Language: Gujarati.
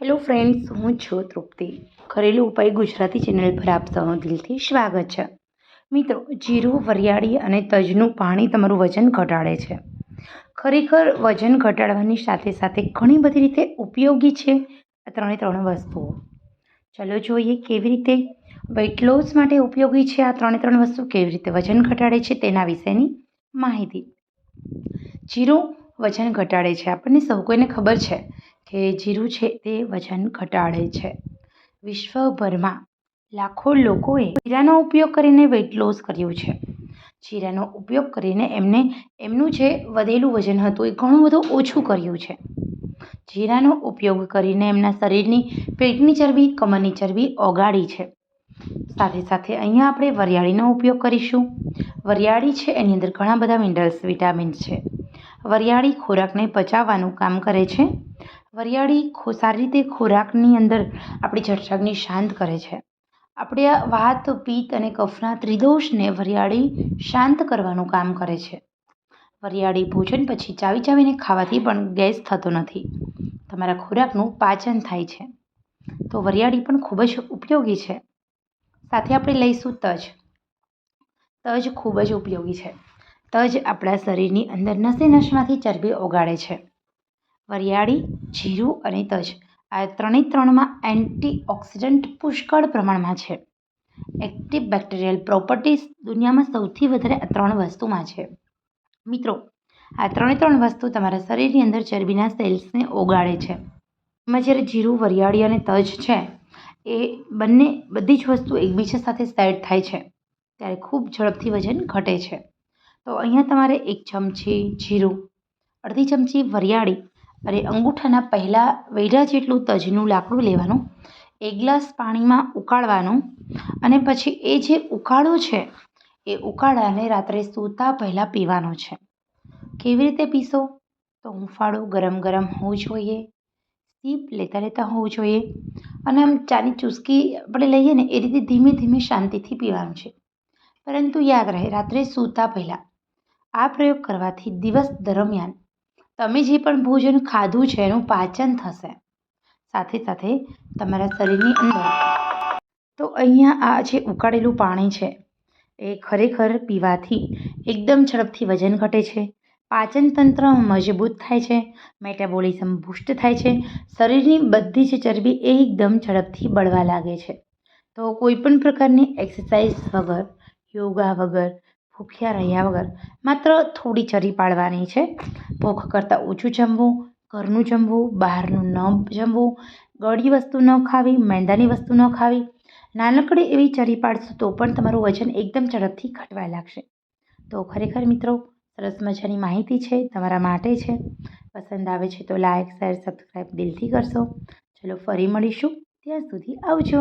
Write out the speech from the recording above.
હેલો ફ્રેન્ડ્સ હું છું તૃપ્તિ. ઘરેલું ઉપાય ગુજરાતી ચેનલ પર આપ સૌનું દિલથી સ્વાગત છે. મિત્રો, જીરું, વરિયાળી અને તજનું પાણી તમારું વજન ઘટાડે છે. ખરેખર વજન ઘટાડવાની સાથે સાથે ઘણી બધી રીતે ઉપયોગી છે આ ત્રણે ત્રણ વસ્તુઓ. ચલો જોઈએ કેવી રીતે વેઇટ લોસ માટે ઉપયોગી છે આ ત્રણે ત્રણ વસ્તુ, કેવી રીતે વજન ઘટાડે છે તેના વિશેની માહિતી. જીરું વજન ઘટાડે છે, આપણને સૌ કોઈને ખબર છે. કે જીરું છે તે વજન ઘટાડે છે. વિશ્વભરમાં લાખો લોકોએ જીરાનો ઉપયોગ કરીને વેઇટ લોસ કર્યું છે. જીરાનો ઉપયોગ કરીને એમને એમનું જે વધેલું વજન હતું એ ઘણું બધું ઓછું કર્યું છે. જીરાનો ઉપયોગ કરીને એમના શરીરની પેટની ચરબી, કમરની ચરબી ઓગાળી છે. સાથે સાથે અહીંયા આપણે વરિયાળીનો ઉપયોગ કરીશું. વરિયાળી છે એની અંદર ઘણા બધા મિનરલ્સ વિટામિન્સ છે. વરિયાળી ખોરાકને પચાવવાનું કામ કરે છે. વરિયાળી સારી રીતે ખોરાકની અંદર આપણી જઠરાગ્નિ શાંત કરે છે. આપણે વાત, પિત્ત અને કફના ત્રિદોષને વરિયાળી શાંત કરવાનું કામ કરે છે. વરિયાળી ભોજન પછી ચાવી ચાવીને ખાવાથી પણ ગેસ થતો નથી. તમારા ખોરાકનું પાચન થાય છે. તો વરિયાળી પણ ખૂબ જ ઉપયોગી છે. સાથે આપણે લઈશું તજ. તજ ખૂબ જ ઉપયોગી છે. તજ આપણા શરીરની અંદર નસે નસમાંથી ચરબી ઓગાળે છે. વરિયાળી, જીરું અને તજ. આ ત્રણે ત્રણમાં એન્ટીઓક્સિડન્ટ પુષ્કળ પ્રમાણમાં છે. એક્ટિવ બેક્ટેરિયલ પ્રોપર્ટીઝ દુનિયામાં સૌથી વધારે આ ત્રણ વસ્તુમાં છે. મિત્રો, આ ત્રણે ત્રણ વસ્તુ તમારા શરીરની અંદર ચરબીના સેલ્સને ઓગાળે છે. એમાં જ્યારે જીરું, વરિયાળી અને તજ છે, એ બંને બધી જ વસ્તુ એકબીજા સાથે સેટ થાય છે. ત્યારે ખૂબ ઝડપથી વજન ઘટે છે. તો અહીંયા તમારે એક ચમચી જીરું, અડધી ચમચી વરિયાળી અને અંગૂઠાના પહેલાં વેઢા જેટલું તજનું લાકડું લેવાનું, એક ગ્લાસ પાણીમાં ઉકાળવાનું અને પછી એ જે ઉકાળો છે, એ ઉકાળાને રાત્રે સૂતા પહેલાં પીવાનો છે. કેવી રીતે પીશો? તો હુંફાળું ગરમ ગરમ હોવું જોઈએ, સીપ લેતા લેતા હોવું જોઈએ અને આમ ચાની ચૂસકી આપણે લઈએ ને એ રીતે ધીમે ધીમે શાંતિથી પીવાનું છે. પરંતુ યાદ રહે, રાત્રે સૂતા પહેલાં આ પ્રયોગ કરવાથી દિવસ દરમિયાન તમે જે પણ ભોજન ખાધું છે, એનું પાચન થશે. સાથે સાથે તમારા શરીરની અંદર તો અહીંયા આ જે ઉકાળેલું પાણી છે, એ ખરેખર પીવાથી એકદમ ઝડપથી વજન ઘટે છે. પાચન તંત્ર મજબૂત થાય છે, મેટાબોલિઝમ બુસ્ટ થાય છે, શરીરની બધી જ ચરબી એકદમ ઝડપથી બળવા લાગે છે. તો કોઈપણ પ્રકારની એક્સરસાઇઝ વગર, યોગા વગર ભૂખ્યા રહ્યા વગર માત્ર થોડી ચરી પાડવાની છે. ભૂખ કરતાં ઓછું જમવું, ઘરનું જમવું, બહારનું ન જમવું, ગળી વસ્તુ ન ખાવી, મેંદાની વસ્તુ ન ખાવી, નાનકડી એવી ચરી પાડશો તો પણ તમારું વજન એકદમ ઝડપથી ઘટવા લાગશે. તો ખરેખર મિત્રો, સરસ મજાની માહિતી છે, તમારા માટે છે. પસંદ આવે છે તો લાઇક શેર સબસ્ક્રાઈબ દિલથી કરશો. ચલો ફરી મળીશું. ત્યાં સુધી આવજો.